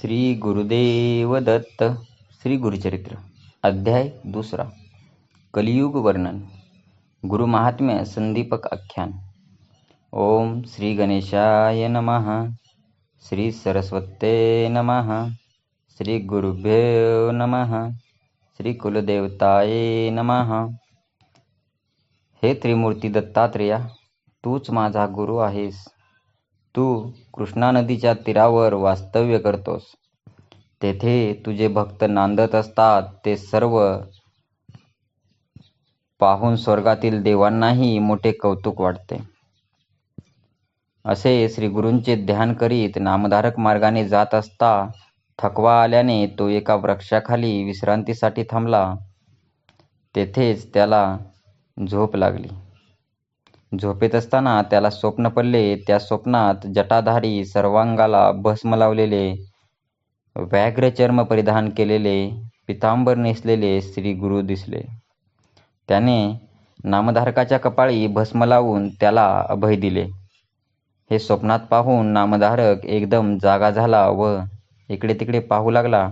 श्री गुरुदेव दत्त श्री गुरुचरित्र अध्याय दुसरा कलियुग वर्णन गुरु महात्म्य संदीपक आख्यान. ओम श्री गणेशाय नमः श्री सरस्वते नमः श्री गुरुभ्यो नमः श्री कुलदेवताय नमः. हे त्रिमूर्ती दत्तात्रेया तूच माझा गुरु आहेस. तू कृष्णा नदीच्या तीरावर वास्तव्य करतोस. तेथे तुझे भक्त नांदत असतात. ते सर्व पाहून स्वर्गातील देवांनाही मोठे कौतुक वाटते. असे श्री गुरूंचे ध्यान करीत नामधारक मार्गाने जात असता थकवा आल्याने तो एका वृक्षाखाली विश्रांतीसाठी थांबला. तेथेच त्याला झोप लागली. झोपेत असताना त्याला स्वप्न पडले त्या स्वप्नात जटाधारी सर्वांगाला भस्म लावलेले व्याघ्र चर्म परिधान केलेले पितांबर नेसलेले श्री गुरु दिसले. त्याने नामधारकाच्या कपाळी भस्म लावून त्याला अभय दिले. हे स्वप्नात पाहून नामधारक एकदम जागा झाला व इकडे तिकडे पाहू लागला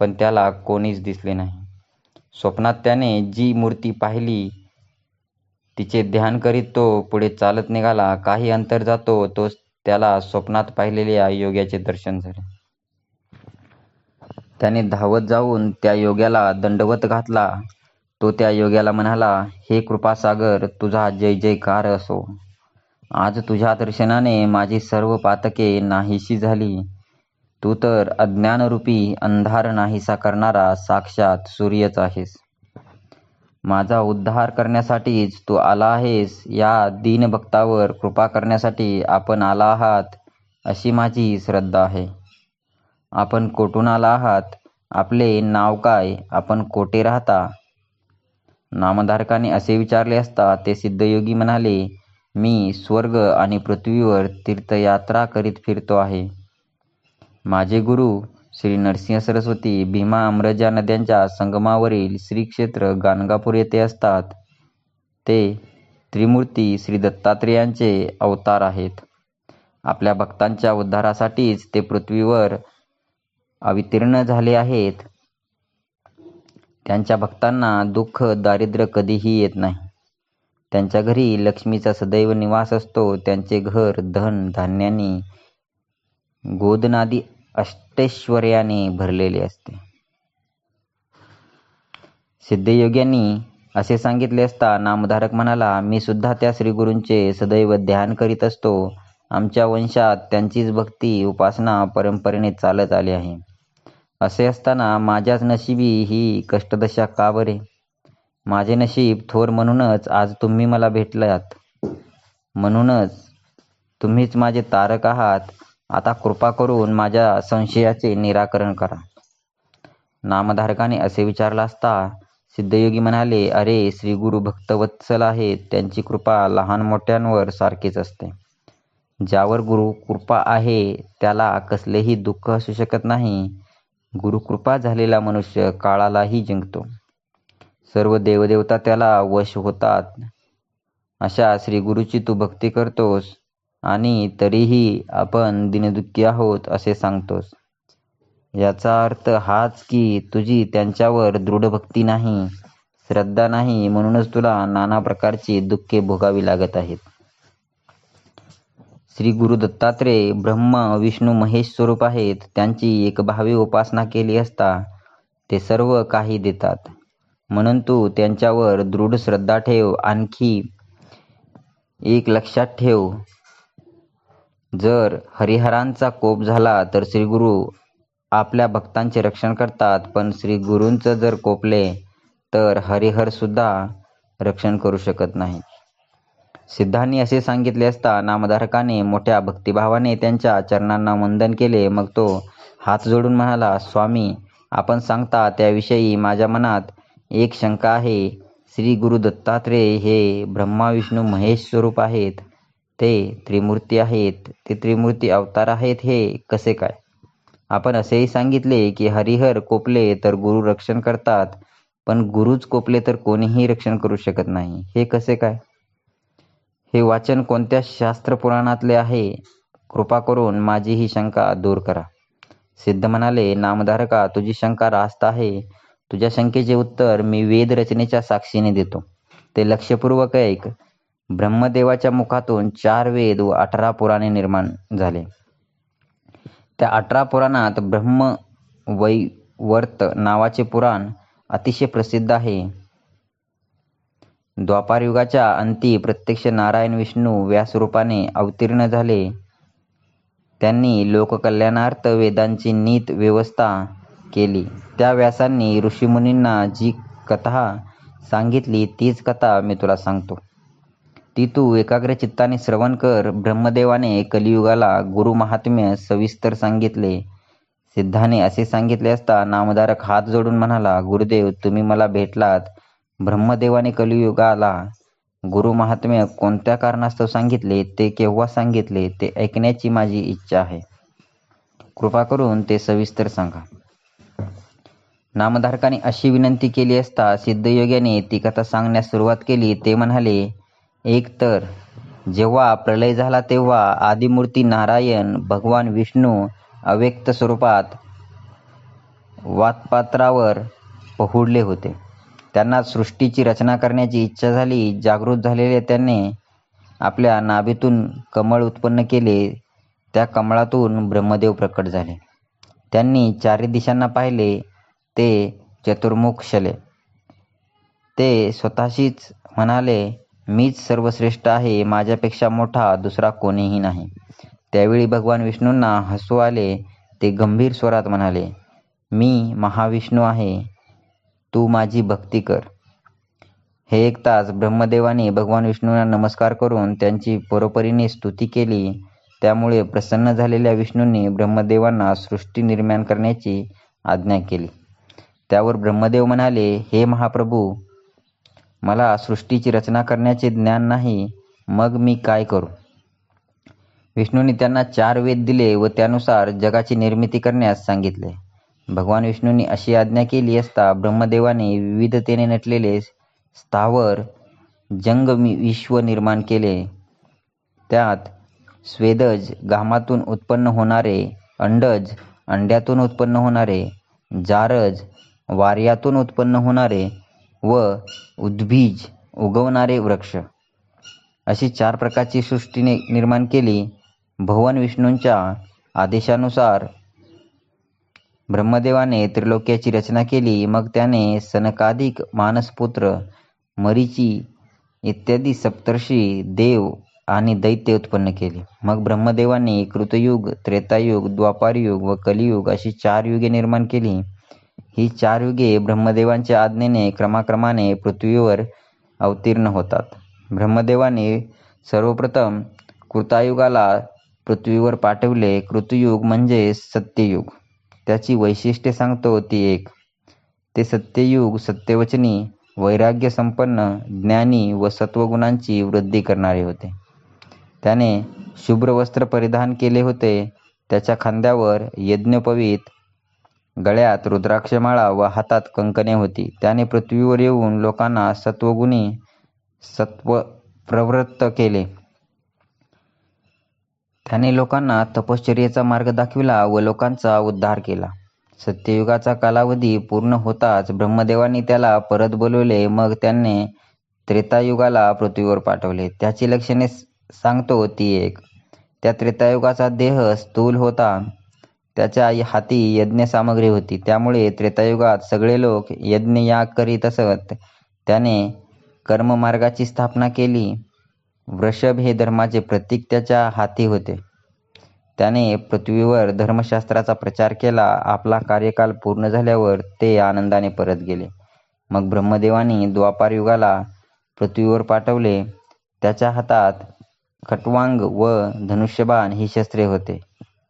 पण त्याला कोणीच दिसले नाही. स्वप्नात त्याने जी मूर्ती पाहिली तिचे ध्यान करीत तो पुढे चालत निघाला. काही अंतर जातो तो त्याला स्वप्नात पाहिलेल्या योग्याचे दर्शन झाले. त्याने धावत जाऊन त्या योग्याला दंडवत घातला. तो त्या योग्याला म्हणाला हे कृपासागर तुझा जय जयकार असो. आज तुझ्या दर्शनाने माझी सर्व पातके नाहीशी झाली. तू तर अज्ञानरूपी अंधार नाहीसा करणारा साक्षात सूर्यच आहेस. माझा उद्धार करण्यासाठीच तू आला आहेस. या दीनभक्तावर कृपा करण्यासाठी आपण आला आहात अशी माझी श्रद्धा आहे. आपण कोठून आला आहात? आपले नाव काय? आपण कोठे राहता? नामधारकाने असे विचारले असता ते सिद्धयोगी म्हणाले मी स्वर्ग आणि पृथ्वीवर तीर्थयात्रा करीत फिरतो आहे. माझे गुरु श्री नरसिंह सरस्वती भीमा अमरजा नद्यांच्या संगमावरील श्री क्षेत्र गाणगापूर येथे असतात. ते त्रिमूर्ती श्री दत्तात्रेयांचे अवतार आहेत. आपल्या भक्तांच्या उद्धारासाठीच ते पृथ्वीवर अवितीर्ण झाले आहेत. त्यांच्या भक्तांना दुःख दारिद्र्य कधीही येत नाही. त्यांच्या घरी लक्ष्मीचा सदैव निवास असतो. त्यांचे घर धन धान्यानी गोदनादी अष्टैश्वर्याने भरलेले असते. सिद्धयोग्यांनी असे सांगितले असता नामधारक म्हणाला मी सुद्धा त्या श्रीगुरूंचे सदैव ध्यान करीत असतो. आमच्या वंशात त्यांचीच भक्ती उपासना परंपरेने चालत आली आहे. असे असताना माझ्याच नशिबी ही कष्टदशा का बरे? माझे नशीब थोर म्हणूनच आज तुम्ही मला भेटलात. म्हणूनच तुम्हीच माझे तारक आहात. आता कृपा करून माझ्या संशयाचे निराकरण करा. नामधारकाने असे विचारला असता सिद्धयोगी म्हणाले अरे श्री गुरु भक्तवत्सल आहेत त्यांची कृपा लहान मोठ्यांवर सारखीच असते. ज्यावर गुरु कृपा आहे त्याला कसलेही दुःख असू शकत नाही. गुरुकृपा झालेला मनुष्य काळालाही जिंकतो. सर्व देवदेवता त्याला वश होतात. अशा श्री गुरुची तू भक्ती करतोस आणि तरीही आपण दिनदुःखी आहोत असे सांगतोस. याचा अर्थ हाच की तुझी त्यांच्यावर दृढ भक्ती नाही श्रद्धा नाही म्हणूनच तुला नाना प्रकारची दुःखे भोगावी लागत आहेत. श्री गुरु दत्तात्रेय ब्रह्म विष्णू महेश स्वरूप आहेत. त्यांची एक भावी उपासना केली असता ते सर्व काही देतात. म्हणून तू त्यांच्यावर दृढ श्रद्धा ठेव. आणखी एक लक्षात ठेव. जर हरिहरांचा कोप झाला तर श्री गुरु आपल्या भक्तांचे रक्षण करतात पण श्रीगुरूंचं जर कोपले तर हरिहर सुद्धा रक्षण करू शकत नाही. सिद्धांनी असे सांगितले असता नामधारकाने मोठ्या भक्तिभावाने त्यांच्या चरणांना वंदन केले. मग तो हात जोडून म्हणाला स्वामी आपण सांगता त्याविषयी माझ्या मनात एक शंका आहे. श्री गुरु दत्तात्रेय हे ब्रह्मा विष्णू महेश स्वरूप आहेत. ते त्रिमूर्ती आहेत ते त्रिमूर्ती अवतार आहेत हे कसे काय? आपण असेही सांगितले की हरिहर कोपले तर गुरु रक्षण करतात पण गुरुच कोपले तर कोणीही रक्षण करू शकत नाही. हे कसे काय? हे वाचन कोणत्या शास्त्र पुराणातले आहे? कृपा करून माझी ही शंका दूर करा. सिद्ध म्हणाले नामधारका तुझी शंका रास्त आहे. तुझ्या शंकेचे उत्तर मी वेद रचनेच्या साक्षीने देतो. ते लक्षपूर्वक ऐक. ब्रह्मदेवाच्या मुखातून चार वेद व अठरा पुराणे निर्माण झाले. त्या अठरा पुराणात ब्रह्म वैवर्त नावाचे पुराण अतिशय प्रसिद्ध आहे. द्वापारयुगाच्या अंती प्रत्यक्ष नारायण विष्णू व्यासरूपाने अवतीर्ण झाले. त्यांनी लोककल्याणार्थ वेदांची नीत व्यवस्था केली. त्या व्यासांनी ऋषीमुनींना जी कथा सांगितली तीच कथा मी तुला सांगतो. ती तू एकाग्र चित्ताने श्रवण कर. ब्रह्मदेवाने कलियुगाला गुरु महात्म्य सविस्तर सांगितले. सिद्धाने असे सांगितले असता नामधारक हात जोडून म्हणाला गुरुदेव तुम्ही मला भेटलात. ब्रह्मदेवाने कलियुगाला गुरु महात्म्य कोणत्या कारणास्तव सांगितले ते केव्हा सांगितले ते ऐकण्याची माझी इच्छा आहे. कृपा करून ते सविस्तर सांगा. नामधारकाने अशी विनंती केली असता सिद्धयोग्याने ती कथा सांगण्यास सुरुवात केली. ते म्हणाले एकतर जेव्हा प्रलय झाला तेव्हा आदिमूर्ती नारायण भगवान विष्णू अव्यक्त स्वरूपात वातपात्रावर पहुडले होते. त्यांना सृष्टीची रचना करण्याची इच्छा झाली जागृत झालेले त्यांनी आपल्या नाभीतून कमळ उत्पन्न केले. त्या कमळातून ब्रह्मदेव प्रकट झाले. त्यांनी चारी दिशांना पाहिले ते चतुर्मुख शले. ते स्वतःशीच म्हणाले मीच सर्वश्रेष्ठ आहे माझ्यापेक्षा मोठा दुसरा कोणीही नाही. त्यावेळी भगवान विष्णूंना हसू आले ते गंभीर स्वरात म्हणाले मी महाविष्णू आहे तू माझी भक्ती कर. हे एक तास ब्रह्मदेवाने भगवान विष्णूंना नमस्कार करून त्यांची परोपरीने स्तुती केली. त्यामुळे प्रसन्न झालेल्या विष्णूंनी ब्रह्मदेवांना सृष्टी निर्माण करण्याची आज्ञा केली. त्यावर ब्रह्मदेव म्हणाले हे महाप्रभू मला सृष्टीची रचना करण्याचे ज्ञान नाही मग मी काय करू? विष्णूंनी त्यांना चार वेद दिले व त्यानुसार जगाची निर्मिती करण्यास सांगितले. भगवान विष्णूंनी अशी आज्ञा केली असता ब्रह्मदेवाने विविधतेने नटलेले स्थावर जंग विश्व निर्माण केले. त्यात स्वेदज घामातून उत्पन्न होणारे अंडज अंड्यातून उत्पन्न होणारे जारज वार्यातून उत्पन्न होणारे व उद्बीज उगवणारे वृक्ष. अशी चार प्रकारची सृष्टी निर्माण केली. भगवान विष्णूंच्या आदेशानुसार ब्रह्मदेवाने त्रिलोक्याची रचना केली. मग त्याने सनकाधिक मानसपुत्र मरीची इत्यादी सप्तर्षी देव आणि दैत्य उत्पन्न केले. मग ब्रह्मदेवाने कृतयुग त्रेतायुग द्वापारयुग व कलियुग अशी चार युगे निर्माण केली. ही चार युगे ब्रह्मदेवांच्या आज्ञेने क्रमाक्रमाने पृथ्वीवर अवतीर्ण होतात. ब्रह्मदेवाने सर्वप्रथम कृतायुगाला पृथ्वीवर पाठवले. कृतयुग म्हणजे सत्ययुग. त्याची वैशिष्ट्ये सांगतो ती एक. ते सत्ययुग सत्यवचनी वैराग्य संपन्न ज्ञानी व सत्वगुणांची वृद्धी करणारे होते. त्याने शुभ्र वस्त्र परिधान केले होते. त्याच्या खांद्यावर यज्ञोपवीत गळ्यात रुद्राक्षमाळा व हातात कंकणे होती. त्याने पृथ्वीवर येऊन लोकांना सत्वगुणी सत्व प्रवृत्त केले. त्याने लोकांना तपश्चर्येचा मार्ग दाखविला व लोकांचा उद्धार केला. सत्ययुगाचा कालावधी पूर्ण होताच ब्रह्मदेवांनी त्याला परत बोलवले. मग त्याने त्रेतायुगाला पृथ्वीवर पाठवले. त्याची लक्षणे सांगतो ती एक. त्या त्रेतायुगाचा देह स्थूल होता. त्याच्या हाती यज्ञ सामग्री होती. त्यामुळे त्रेतायुगात सगळे लोक यज्ञ याग करीत असत. त्याने कर्ममार्गाची स्थापना केली. वृषभ हे धर्माचे प्रतीक त्याच्या हाती होते. त्याने पृथ्वीवर धर्मशास्त्राचा प्रचार केला. आपला कार्यकाल पूर्ण झाल्यावर ते आनंदाने परत गेले. मग ब्रह्मदेवानी द्वापार युगाला पृथ्वीवर पाठवले. त्याच्या हातात खटवांग व धनुष्यबाण ही शस्त्रे होते.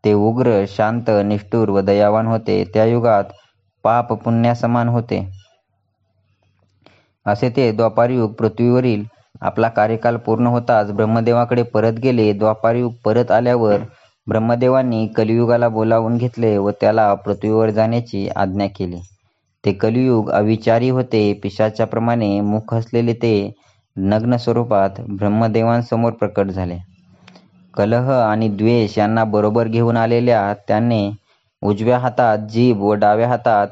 ते उग्र शांत निष्ठुर व दयावान होते. त्या युगात पाप पुण्यासमान होते. असे ते द्वापारयुग पृथ्वीवरील आपला कार्यकाल पूर्ण होताच ब्रह्मदेवाकडे परत गेले. द्वापारयुग परत आल्यावर ब्रह्मदेवांनी कलियुगाला बोलावून घेतले व त्याला पृथ्वीवर जाण्याची आज्ञा केली. ते कलियुग अविचारी होते. पिशाच्याप्रमाणे मुख असलेले ते नग्न स्वरूपात ब्रह्मदेवांसमोर प्रकट झाले. कलह आणि द्वेष यांना बरोबर घेऊन आलेल्या त्याने उजव्या हातात जीभ व डाव्या हातात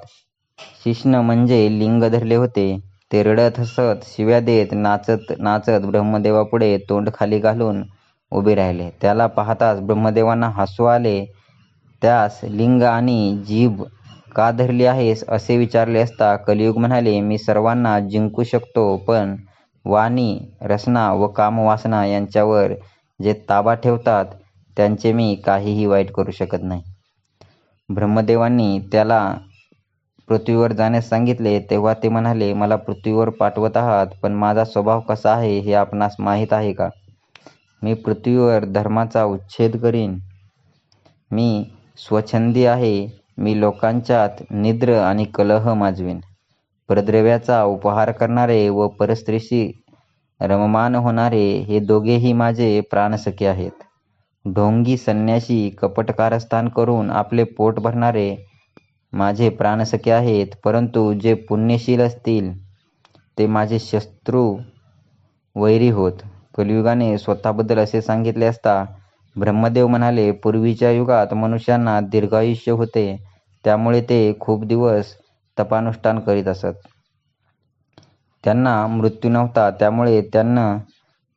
शिश्न म्हणजे लिंग धरले होते. ते रडत हसत शिव्या देत नाचत नाचत ब्रह्मदेवापुढे तोंड खाली घालून उभे राहिले. त्याला पाहताच ब्रह्मदेवांना हसू आले. त्यास लिंग आणि जीभ का धरली आहेस असे विचारले असता कलियुग म्हणाले मी सर्वांना जिंकू शकतो पण वाणी, रसना व कामवासना यांच्यावर जे ताबा ठेवतात त्यांचे मी काहीही वाईट करू शकत नाही. ब्रह्मदेवांनी त्याला पृथ्वीवर जाण्यास सांगितले तेव्हा ते म्हणाले मला पृथ्वीवर पाठवत आहात पण माझा स्वभाव कसा आहे हे आपणास माहीत आहे का? मी पृथ्वीवर धर्माचा उच्छेद करीन. मी स्वच्छंदी आहे. मी लोकांच्यात निद्र आणि कलह माजवीन. परद्रव्याचा उपहार करणारे व परस्त्रीशी रममान होणारे हे दोघेही माझे प्राणसखे आहेत. ढोंगी संन्याशी कपटकारस्थान करून आपले पोट भरणारे माझे प्राणसखे आहेत परंतु जे पुण्यशील असतील ते माझे शत्रू वैरी होत. कलियुगाने स्वतःबद्दल असे सांगितले असता ब्रह्मदेव म्हणाले पूर्वीच्या युगात मनुष्यांना दीर्घायुष्य होते त्यामुळे ते खूप दिवस तपानुष्ठान करीत असत. त्यांना मृत्यू नव्हता त्यामुळे त्यांना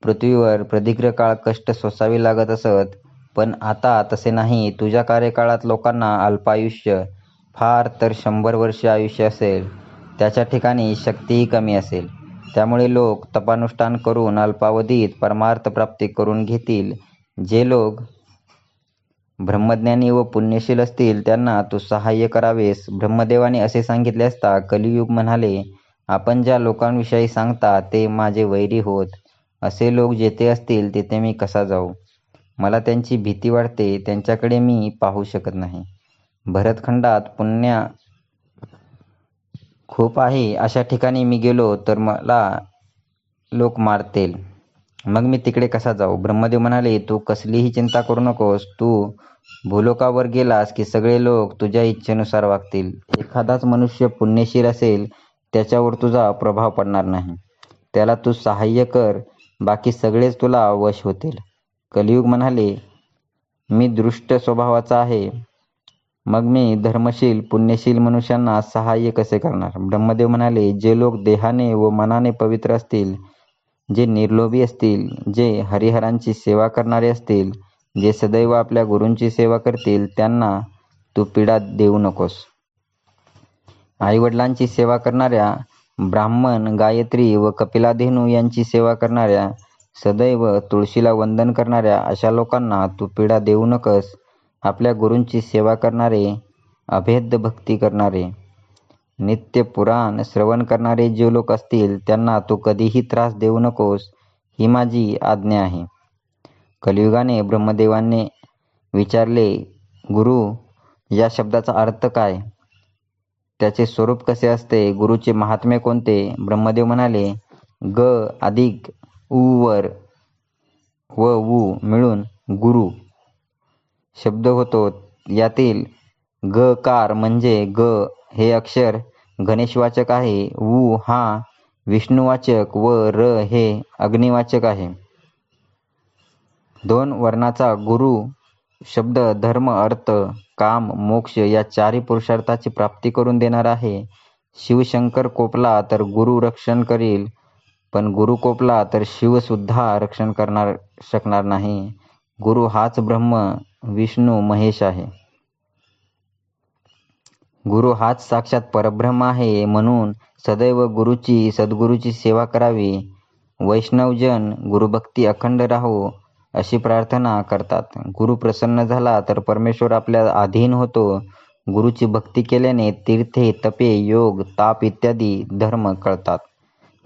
पृथ्वीवर प्रदीर्घ काळ कष्ट सोसावे लागत असत. पण आता तसे नाही. तुझ्या कार्यकाळात लोकांना अल्पायुष्य फार तर शंभर वर्षे आयुष्य असेल. त्याच्या ठिकाणी शक्तीही कमी असेल. त्यामुळे लोक तपानुष्ठान करून अल्पावधीत परमार्थ प्राप्ती करून घेतील. जे लोक ब्रह्मज्ञानी व पुण्यशील असतील त्यांना तू सहाय्य करावेस. ब्रह्मदेवाने असे सांगितले असता कलियुग म्हणाले आपण ज्या लोकांविषयी सांगता ते माझे वैरी होत. असे लोक जेथे असतील तेथे मी कसा जाऊ? मला त्यांची भीती वाटते. त्यांच्याकडे मी पाहू शकत नाही. भरतखंडात पुण्य खूप आहे अशा ठिकाणी मी गेलो तर मला लोक मारतील. मग मी तिकडे कसा जाऊ? ब्रह्मदेव म्हणाले तू कसलीही चिंता करू नकोस. तू भूलोकावर गेलास की सगळे लोक तुझ्या इच्छेनुसार वागतील. एखादाच मनुष्य पुण्यशील असेल त्याच्यावर तुझा प्रभाव पडणार नाही. त्याला तू सहाय्य कर बाकी सगळेच तुला वश होतील. कलियुग म्हणाले मी दृष्ट स्वभावाचा आहे. मग मी धर्मशील पुण्यशील मनुष्यांना सहाय्य कसे करणार? ब्रह्मदेव म्हणाले जे लोक देहाने व मनाने पवित्र असतील, जे निर्लोभी असतील, जे हरिहरांची सेवा करणारे असतील, जे सदैव आपल्या गुरूंची सेवा करतील त्यांना तू पीडा देऊ नकोस. आईवडिलांची सेवा करणाऱ्या, ब्राह्मण, गायत्री व कपिलाधेनू यांची सेवा करणाऱ्या, सदैव तुळशीला वंदन करणाऱ्या अशा लोकांना तू पीडा देऊ नकोस. आपल्या गुरूंची सेवा करणारे, अभेद्य भक्ती करणारे, नित्य पुराण श्रवण करणारे जे लोक असतील त्यांना तू कधीही त्रास देऊ नकोस ही माझी आज्ञा आहे. कलियुगाने ब्रह्मदेवाने विचारले गुरु या शब्दाचा अर्थ काय? त्याचे स्वरूप कसे असते? गुरुचे महात्म्य कोणते? ब्रह्मदेव म्हणाले ग अधिक उवर व उ मिळून गुरु शब्द होतो. यातील ग कार म्हणजे ग हे अक्षर गणेशवाचक आहे. उ हा विष्णुवाचक व र हे अग्निवाचक आहे. दोन वर्णाचा गुरु शब्द धर्म, अर्थ, काम, मोक्ष या चारी पुरुषार्थाची प्राप्ती करून देणार आहे. शिवशंकर कोपला तर गुरु रक्षण करील पण गुरु कोपला तर शिव सुद्धा रक्षण करणार शकणार नाही. गुरु हाच ब्रह्म, विष्णू, महेश आहे. गुरु हाच साक्षात परब्रह्म आहे. म्हणून सदैव गुरुची सद्गुरूची सेवा करावी. वैष्णवजन गुरुभक्ती अखंड राहो अशी प्रार्थना करतात. गुरु प्रसन्न झाला तर परमेश्वर आपल्या अधीन होतो. गुरुची भक्ती केल्याने तीर्थे, तपे, योग, ताप इत्यादी धर्म कळतात.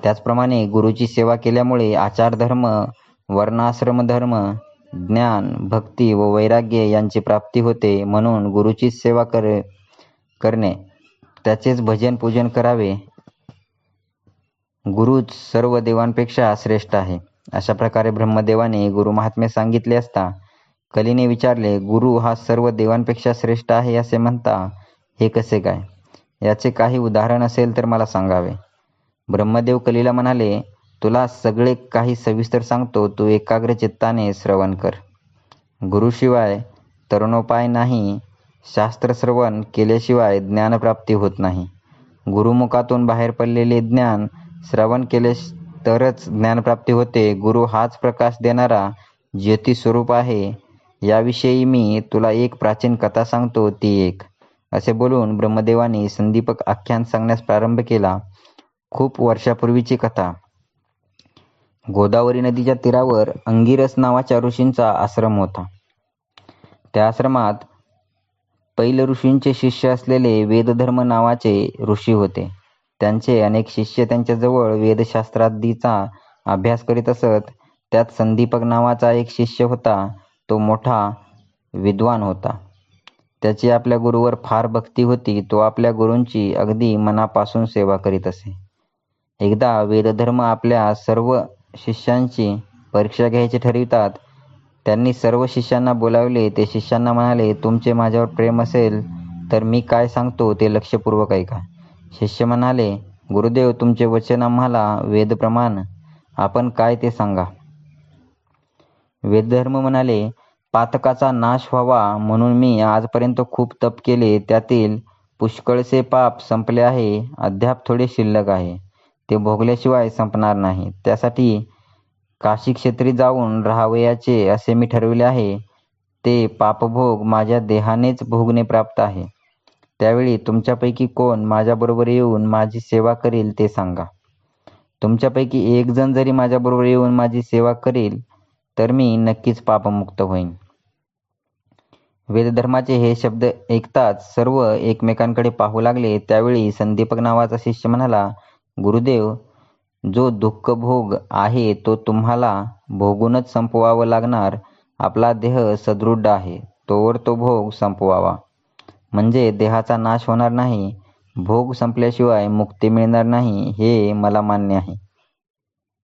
त्याचप्रमाणे गुरुची सेवा केल्यामुळे आचारधर्म, वर्णाश्रमधर्म, ज्ञान, भक्ती व वैराग्य यांची प्राप्ती होते. म्हणून गुरुचीच सेवा कर करणे, त्याचेच भजन पूजन करावे. गुरुच सर्व देवांपेक्षा श्रेष्ठ आहे. अशा प्रकारे ब्रह्मदेवाने गुरुमाहात्म्य सांगितले असता कलीने विचारले गुरु हा सर्व देवांपेक्षा श्रेष्ठ आहे असे म्हणता हे कसे काय? याचे काही उदाहरण असेल तर मला सांगावे. ब्रह्मदेव कलीला म्हणाले तुला सगळे काही सविस्तर सांगतो तू एकाग्र चित्ताने श्रवण कर. गुरुशिवाय तरुणोपाय नाही. शास्त्रश्रवण केल्याशिवाय ज्ञानप्राप्ती होत नाही गुरुमुखातून बाहेर पडलेले ज्ञान श्रवण केले तरच ज्ञानप्राप्ती होते. गुरु हाच प्रकाश देणारा ज्योती स्वरूप आहे. याविषयी मी तुला एक प्राचीन कथा सांगतो ती एक. असे बोलून ब्रह्मदेवाने संदीपक आख्यान सांगण्यास प्रारंभ केला. खूप वर्षापूर्वीची कथा. गोदावरी नदीच्या तीरावर अंगिरस नावाच्या ऋषींचा आश्रम होता. त्या आश्रमात पैल ऋषींचे शिष्य असलेले वेदधर्म नावाचे ऋषी होते. त्यांचे अनेक शिष्य त्यांच्याजवळ वेदशास्त्रादीचा अभ्यास करीत असत. त्यात संदीपक नावाचा एक शिष्य होता. तो मोठा विद्वान होता. त्याची आपल्या गुरुवर फार भक्ती होती. तो आपल्या गुरूंची अगदी मनापासून सेवा करीत असे. एकदा वेदधर्म आपल्या सर्व शिष्यांची परीक्षा घ्यायची ठरवितात. त्यांनी सर्व शिष्यांना बोलावले. ते शिष्यांना म्हणाले तुमचे माझ्यावर प्रेम असेल तर मी काय सांगतो ते लक्षपूर्वक ऐका. शिष्य म्हणाले गुरुदेव तुमचे वचन आम्हाला वेदप्रमाण. आपण काय ते सांगा. वेदधर्म म्हणाले पातकाचा नाश व्हावा म्हणून मी आजपर्यंत खूप तप केले. त्यातील पुष्कळसे पाप संपले आहे. अद्याप थोडे शिल्लक आहे. ते भोगल्याशिवाय संपणार नाही. त्यासाठी काशी क्षेत्री जाऊन राहावयाचे असे मी ठरविले आहे. ते पापभोग माझ्या देहानेच भोगणे प्राप्त आहे. त्यावेळी तुमच्यापैकी कोण माझ्याबरोबर येऊन माझी सेवा करील ते सांगा. तुमच्यापैकी एक जण जरी माझ्याबरोबर येऊन माझी सेवा करील तर मी नक्कीच पापमुक्त होईन. वेदधर्माचे हे शब्द ऐकताच सर्व एकमेकांकडे पाहू लागले. त्यावेळी संदीपक नावाचा शिष्य म्हणाला गुरुदेव जो दुःख भोग आहे तो तुम्हाला भोगूनच संपवावं लागणार. आपला देह सदृढ आहे. तोवर तो भोग संपवावा. म्हणजे देहाचा नाश होणार नाही भोग संपल्याशिवाय मुक्ती मिळणार नाही हे मला मान्य आहे.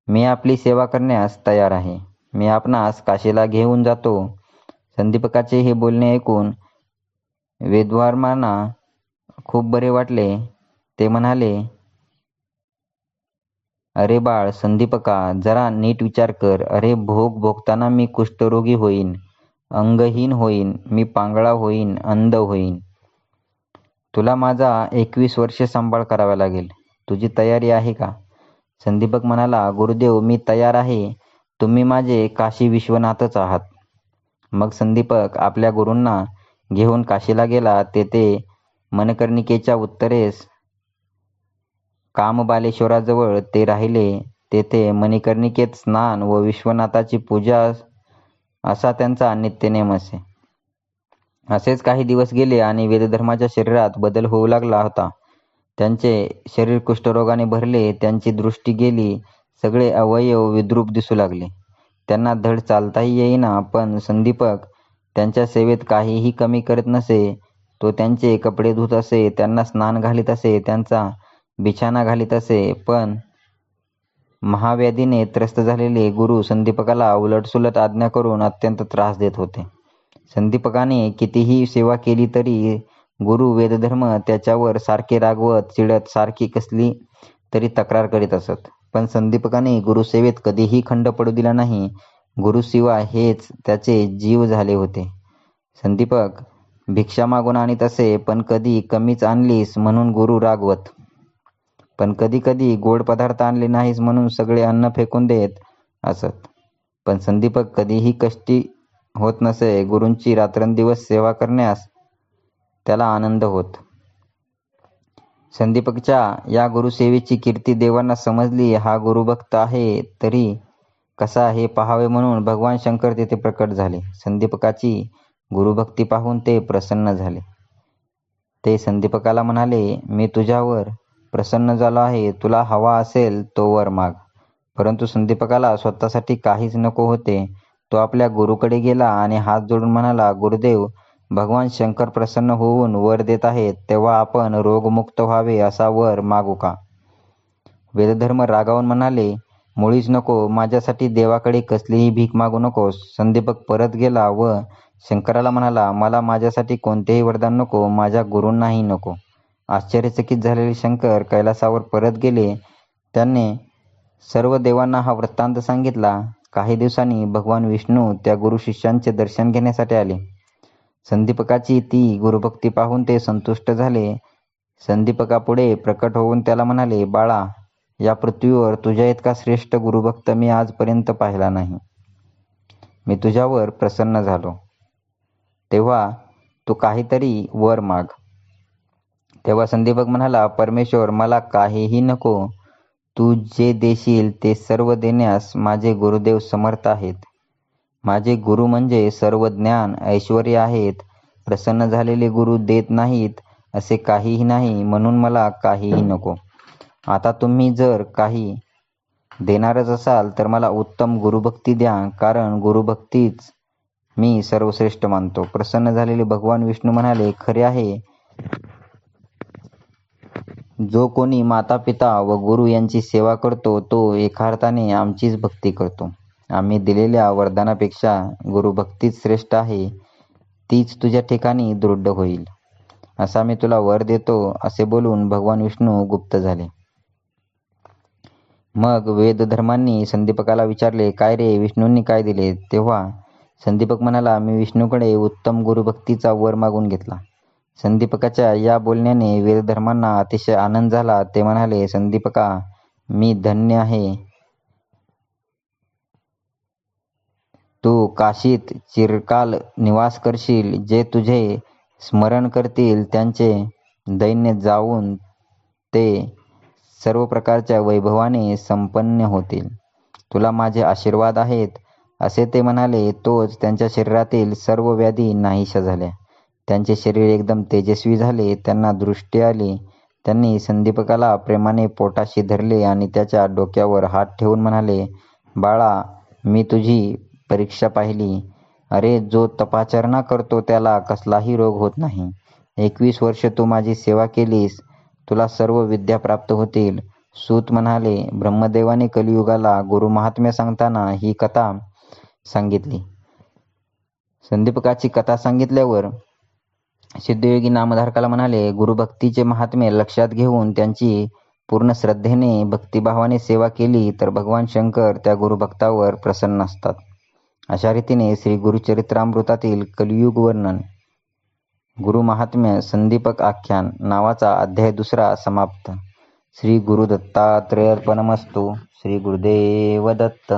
मी आपली सेवा करण्यास तयार आहे. मी आपणास काशीला घेऊन जातो. संदीपकाचे हे बोलणे ऐकून वेदवारमांना खूप बरे वाटले. ते म्हणाले अरे बाळ संदीपका जरा नीट विचार कर. अरे भोग भोगताना मी कुष्ठरोगी होईन अंगहीन होईन मी पांगळा होईन अंध होईन. तुला माझा एकवीस वर्षे सांभाळ करावा लागेल. तुझी तयारी आहे का? संदीपक म्हणाला गुरुदेव मी तयार आहे. तुम्ही माझे काशी विश्वनाथच आहात. मग संदीपक आपल्या गुरूंना घेऊन काशीला गेला. तेथे मनकर्णिकेच्या उत्तरेस कामबालेश्वराजवळ ते राहिले. तेथे मणिकर्णिकेत स्नान व विश्वनाथाची पूजा असा त्यांचा नित्यनेम असे. असेच काही दिवस गेले आणि वेदधर्माच्या शरीरात बदल होऊ लागला होता. त्यांचे शरीर कुष्ठरोगाने भरले त्यांची दृष्टी गेली सगळे अवयव विद्रूप दिसू लागले. त्यांना धड चालताही येईना पण संदीपक त्यांच्या सेवेत काहीही कमी करत नसे. तो त्यांचे कपडे धुत असे त्यांना स्नान घालीत असे त्यांचा बिछाना घालीत असे पण महाव्याधीने त्रस्त झालेले गुरु संदीपकाला उलटसुलट आज्ञा करून अत्यंत त्रास देत होते. संदीपकाने कितीही सेवा केली तरी गुरु वेदधर्म त्याच्यावर सारखे रागवत चिडत सारखी कसली तरी तक्रार करीत असत. पण संदीपकाने गुरुसेवेत कधीही खंड पडू दिला नाही. गुरुशिवा हेच त्याचे जीव झाले होते. संदीपक भिक्षा मागून आणीत असे पण कधी कमीच आणलीस म्हणून गुरु रागवत. पण कधी कधी गोड पदार्थ आणले नाहीस म्हणून सगळे अन्न फेकून देत असत. पण संदीपक कधीही कष्टी होत नसे गुरूंची रात्रंदिवस सेवा करण्यास त्याला आनंद होत. संदीपकच्या या गुरुसेवेची कीर्ती देवांना समजली. हा गुरुभक्त आहे तरी कसा हे पाहावे म्हणून भगवान शंकर तेथे प्रकट झाले. संदीपकाची गुरुभक्ती पाहून ते प्रसन्न झाले. ते संदीपकाला म्हणाले मी तुझ्यावर प्रसन्न झालो आहे. तुला हवा असेल तो वर माग. परंतु संदीपकाला स्वतःसाठी काहीच नको होते. तो आपल्या गुरुकडे गेला आणि हात जोडून म्हणाला गुरुदेव भगवान शंकर प्रसन्न होऊन वर देत आहेत तेव्हा आपण रोगमुक्त व्हावे असा वर मागू का? वेदधर्म रागावून म्हणाले मुळीच नको माझ्यासाठी देवाकडे कसलीही भीक मागू नकोस. संदीपक परत गेला व शंकराला म्हणाला मला माझ्यासाठी कोणतेही वरदान नको माझ्या गुरूंनाही नको. आश्चर्यचकित झालेले शंकर कैलासावर परत गेले. त्यांनी सर्व देवांना हा वृत्तांत सांगितला काही दिवसांनी भगवान विष्णू त्या गुरु शिष्यांचे दर्शन घेण्यासाठी आले. संदीपकाची ती गुरुभक्ती पाहून ते संतुष्ट झाले. संदीपकापुढे प्रकट होऊन त्याला म्हणाले बाळा या पृथ्वीवर तुझ्या इतका श्रेष्ठ गुरुभक्त मी आजपर्यंत पाहिला नाही. मी तुझ्यावर प्रसन्न झालो. तेव्हा तू काहीतरी वर माग. तेव्हा संदीपक म्हणाला परमेश्वर मला काहीही नको. तू जे देशील ते सर्व देण्यास माझे गुरुदेव समर्थ आहेत. माझे गुरु म्हणजे सर्व ज्ञान ऐश्वर्य आहेत. प्रसन्न झालेले गुरु देत नाहीत असे काहीही नाही म्हणून मला काहीही नको. आता तुम्ही जर काही देणारच असाल तर मला उत्तम गुरुभक्ती द्या कारण गुरुभक्तीच मी सर्वश्रेष्ठ मानतो. प्रसन्न झालेले भगवान विष्णू म्हणाले खरे आहे जो कोणी माता पिता व गुरु यांची सेवा करतो तो एकार्थाने आमचीच भक्ती करतो. आम्ही दिलेल्या वरदानापेक्षा गुरुभक्तीच श्रेष्ठ आहे तीच तुझ्या ठिकाणी दृढ होईल. असा मी तुला वर देतो असे बोलून भगवान विष्णू गुप्त झाले. मग वेदधर्मांनी संदीपकाला विचारले काय रे विष्णूंनी काय दिले? तेव्हा संदीपक म्हणाला मी विष्णूकडे उत्तम गुरुभक्तीचा वर मागून घेतला. संदीपकाच्या या बोलण्याने वीरधर्मांना अतिशय आनंद झाला. ते म्हणाले संदीपका मी धन्य आहे. तू काशीत चिरकाल निवास करशील. जे तुझे स्मरण करतील त्यांचे दैन्य जाऊन ते सर्व प्रकारच्या वैभवाने संपन्न होतील. तुला माझे आशीर्वाद आहेत. असे ते म्हणाले. तोच त्यांच्या शरीरातील सर्व व्याधी नाहीशा झाल्या. त्यांचे शरीर एकदम तेजस्वी झाले त्यांना दृष्टी आली. त्यांनी संदीपकाला प्रेमाने पोटाशी धरले आणि त्याच्या डोक्यावर हात ठेवून म्हणाले बाळा मी तुझी परीक्षा पाहिली. अरे जो तपाचरणा करतो त्याला कसलाही रोग होत नाही. एकवीस वर्ष तू माझी सेवा केलीस. तुला सर्व विद्या प्राप्त होतील. सूत म्हणाले ब्रह्मदेवाने कलियुगाला गुरु महात्म्य सांगताना ही कथा सांगितली. संदीपकाची कथा सांगितल्यावर सिद्धयोगी नामधारकाला म्हणाले गुरुभक्तीचे महात्म्य लक्षात घेऊन त्यांची पूर्ण श्रद्धेने भक्तिभावाने सेवा केली तर भगवान शंकर त्या गुरुभक्तावर प्रसन्न असतात. अशा रीतीने श्री गुरुचरित्रामृतातील कलियुग वर्णन गुरु महात्म्य संदीपक आख्यान नावाचा अध्याय दुसरा समाप्त. श्री गुरु दत्तात्रेय श्री गुरुदेव दत्त